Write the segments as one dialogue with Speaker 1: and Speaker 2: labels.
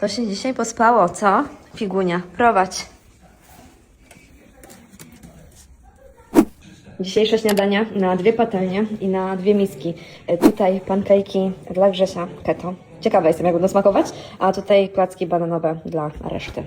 Speaker 1: To się dzisiaj pospało, co? Figunia, prowadź. Dzisiejsze śniadania na dwie patelnie i na dwie miski. E, Tutaj pankejki dla Grzesia keto. Ciekawa jestem, jak będą smakować. A tutaj placki bananowe dla reszty.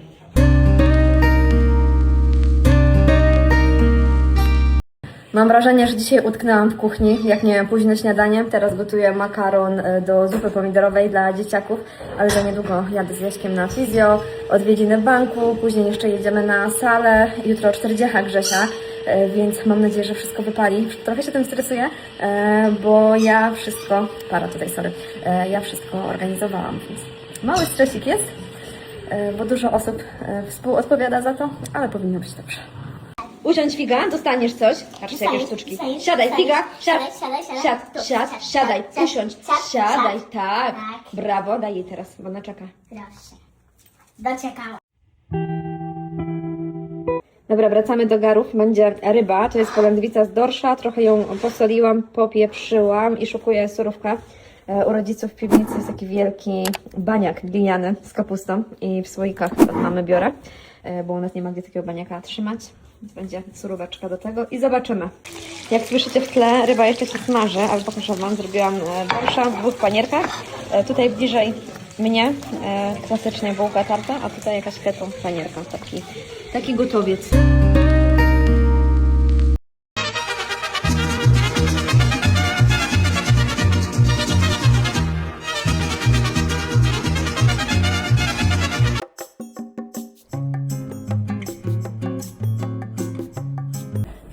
Speaker 1: Mam wrażenie, że dzisiaj utknęłam w kuchni, jak nie późne śniadanie. Teraz gotuję makaron e, do zupy pomidorowej dla dzieciaków, ale za niedługo jadę z Jaśkiem na fizjo, odwiedziny w banku, później jeszcze jedziemy na salę, jutro 40 Grzesia, e, więc mam nadzieję, że wszystko wypali. Trochę się tym stresuję, e, bo ja wszystko, para tutaj, sorry, ja wszystko organizowałam, więc mały stresik jest, bo dużo osób współodpowiada za to, ale powinno być dobrze. Usiądź figa, dostaniesz coś. Patrzcie, jakie sztuczki. Siadaj, figa, siad,
Speaker 2: siadaj, siadaj,
Speaker 1: siad, siad,
Speaker 2: siad,
Speaker 1: siadaj,
Speaker 2: siad,
Speaker 1: usiądź,
Speaker 2: siad,
Speaker 1: siadaj,
Speaker 2: siad.
Speaker 1: tak.
Speaker 2: Tak.
Speaker 1: Brawo, daj jej teraz, bo ona czeka.
Speaker 2: Proszę. Doczekałam.
Speaker 1: Dobra, wracamy do garów. Będzie ryba, to jest polędwica z dorsza. Trochę ją posoliłam, popieprzyłam i szukuję surówkę. E, U rodziców w piwnicy jest taki wielki baniak gliniany z kapustą i w słoikach od mamy biorę, e, bo u nas nie ma gdzie takiego baniaka trzymać. Będzie suróweczka do tego i zobaczymy. Jak słyszycie w tle, ryba jeszcze się smaży, ale pokażę Wam, zrobiłam e, dorsza w dwóch panierkach. E, Tutaj bliżej mnie e, klasycznie bułka tarta, a tutaj jakaś keto panierka, taki, taki gotowiec.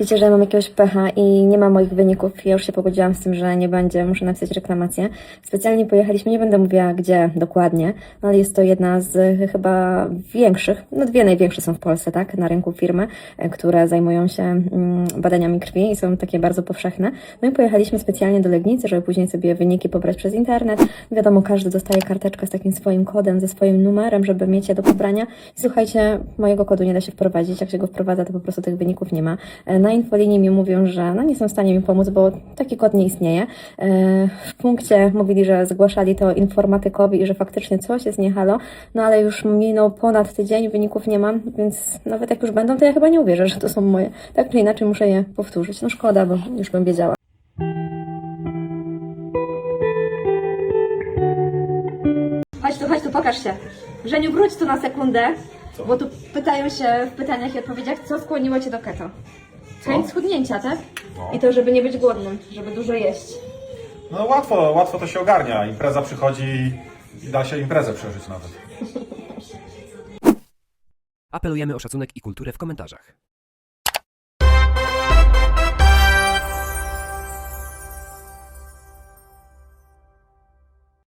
Speaker 1: Wiecie, że ja mam jakiegoś pecha i nie ma moich wyników. Ja już się pogodziłam z tym, że nie będzie, muszę napisać reklamację. Specjalnie pojechaliśmy, nie będę mówiła gdzie dokładnie, no ale jest to jedna z y, chyba większych, no dwie największe są w Polsce, tak, na rynku firmy, y, które zajmują się mm, badaniami krwi i są takie bardzo powszechne. No i pojechaliśmy specjalnie do Legnicy, żeby później sobie wyniki pobrać przez internet. Wiadomo, każdy dostaje karteczkę z takim swoim kodem, ze swoim numerem, żeby mieć je do pobrania. I słuchajcie, mojego kodu nie da się wprowadzić. Jak się go wprowadza, to po prostu tych wyników nie ma. E, Na infolinii mi mówią, że no nie są w stanie mi pomóc, bo taki kod nie istnieje. E, W punkcie mówili, że zgłaszali to informatykowi i że faktycznie coś jest nie halo, no ale już minął ponad tydzień, wyników nie mam, więc nawet jak już będą, to ja chyba nie uwierzę, że to są moje. Tak czy inaczej muszę je powtórzyć. No szkoda, bo już bym wiedziała. Chodź tu, chodź tu, pokaż się. Żeniu, wróć tu na sekundę, bo tu pytają się w pytaniach i odpowiedziach, co skłoniło Cię do keto? Chęć schudnięcia, tak?
Speaker 3: No.
Speaker 1: I to, żeby nie być głodnym, żeby dużo jeść.
Speaker 3: No łatwo, łatwo to się ogarnia. Impreza przychodzi i da się imprezę przeżyć nawet.
Speaker 4: Apelujemy o szacunek i kulturę w komentarzach.